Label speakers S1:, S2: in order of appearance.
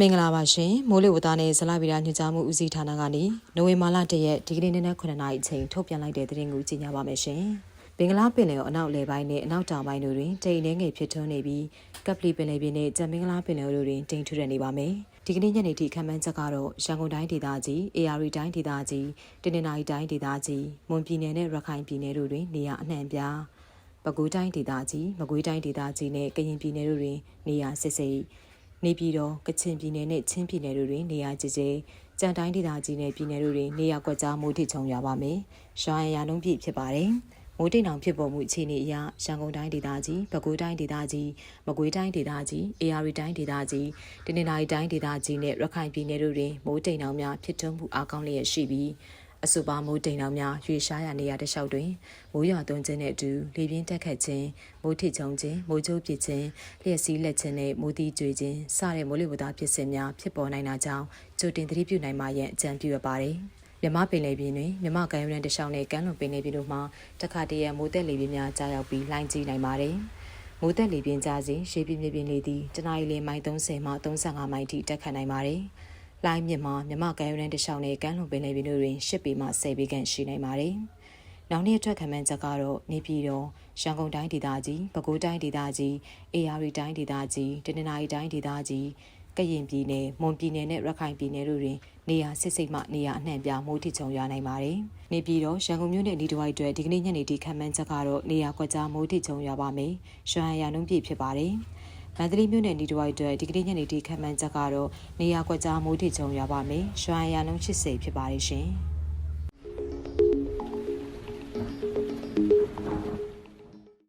S1: မင်္ဂလာပါရှင်မိုးလေဝသနဲ့ဇလဗီရာညွှန်ကြားမှုဦးစီးဌာနကနေနိုဝင်ဘာလ၁ရက်ဒီကနေ့နေ့နဲ့9နာရီအချိန်ထုတ်ပြန်လိုက်တဲ့သတင်းကိုကြီးညာပါမယ်ရှင်ဘင်္ဂလားပင်လယ်အနောက်လယ်ပိုင်းနဲ့အနောက်တောင်ပိုင်းတို့တွင်တိမ်နှဲငယ်ဖြစ်ထွန်းနေပြီးကပလီပင်လယ်ပြင်နဲ့ကြံမင်္ဂလားပင်လယ်တို့တွင်တိမ်ထူရနေပါမယ်ဒီကနေ့ညနေထိခံမှန်းချက်ကတော့ရန်ကုန်တိုင်းဒေသကြီး AR တိုင်းဒေသကြီးတနင်္သာရီတိုင်းဒေသကြီးမွန်ပြည်နယ်နဲ့ရခိုင်ပြည်နယ်တို့တွင်နေရာအနှံ့ပြားပဲခူးတိုင်းဒေသကြီးမကွေးတိုင်းဒေသကြီးနဲ့ကရင်ပြည်နယ်တို့တွင်နေရာစစ်စစ် နေပြည်တော်ကချင်ပြည်နယ်နဲ့ချင်းပြည်နယ်တို့တွင်နေရာကျကျကြံတိုင်းဒေသကြီးနဲ့ပြည်နယ်တို့တွင်နေရာကွက်ကြားမိုးထစ်ချုံရွာပါမယ်။ရွာရန်ရာနှုန်းပြည့်ဖြစ်ပါတယ်။မိုးတိမ်အောင်ဖြစ်ပေါ်မှုအခြေအနေအရရန်ကုန်တိုင်းဒေသကြီးပဲခူးတိုင်းဒေသကြီးမကွေးတိုင်းဒေသကြီးအေရီတိုင်းဒေသကြီးတနင်္သာရီတိုင်းဒေသကြီးနဲ့ရခိုင်ပြည်နယ်တို့တွင်မိုးတိမ်အောင်များဖြစ်ထွန်းမှုအားကောင်းလျက်ရှိပြီး အဆိုပါမိုးတိမ်တော်များရွေရှားရာနေရာတစ်လျှောက်တွင်မိုးရွာသွန်းခြင်းနဲ့အတူလေပြင်းတက်ခတ်ခြင်းမိုးထစ်ချုံခြင်းမိုးကြိုးပစ်ခြင်းလျှက်စီးလက်ခြင်းနဲ့မိုးတီးကြွေခြင်းစတဲ့မိုးလေဝသဖြစ်စဉ်များဖြစ်ပေါ်နိုင်တာကြောင့်ကြိုတင်သတိပြုနိုင်မှရန်အကြံပြုရပါတယ်မြမပင်လေပြင်းတွင်မြမကမ်းရိုးတန်းတစ်လျှောက်နဲ့ကမ်းလွန်ပင်လေပြင်းတို့မှာတခါတရံမိုးတက်လေပြင်းများကြားရောက်ပြီးလှိုင်းကြီးနိုင်ပါတယ်မိုးတက်လေပြင်းကြားစဉ်ရှေးပြင်းမြေပြင်လေသည်တနအီလမိုင်30မှ35မိုင်ထိတက်ခတ်နိုင်ပါတယ်။ လိုင်းမြင့်မှာမြမကမ်းရိုးတန်းတစ်လျှောက်နဲ့ကမ်းလွန်ပင်လေပြင်းတို့တွင်10ပေမှ10ပေခန့်ရှိနိုင်ပါတယ်။နောက်နေ့အတွက်ခံမှန်းချက်ကတော့နေပြည်တော်ရန်ကုန်တိုင်းဒေသကြီးပဲခူးတိုင်းဒေသကြီးအေရီတိုင်းဒေသကြီးတနင်္သာရီတိုင်းဒေသကြီးကရင်ပြည်နယ်မွန်ပြည်နယ်နဲ့ရခိုင်ပြည်နယ်တို့တွင်နေရာစစ်စိတ်မှနေရာအနှံ့ပြမိုးထစ်ချုံရွာနိုင်ပါတယ်။နေပြည်တော်ရန်ကုန်မြို့နယ်ဒီတဝိုက်အတွက်ဒီကနေ့ညနေထိခံမှန်းချက်ကတော့နေရာကွက်ကြားမိုးထစ်ချုံရွာပါမယ်။ရွှမ်းရံနှုန်းပြည့်ဖြစ်ပါတယ်။ မန္တလေးမြို့နယ်ဒီတဝိုက်အတွက်ဒီကနေ့ညနေထိခံမှန်းချက်ကတော့နေရာကွက်ကြားမိုးထစ်ချုံရွာပါမယ်။ရွှမ်းရံနှုန်း80ဖြစ်ပါတယ်ရှင်။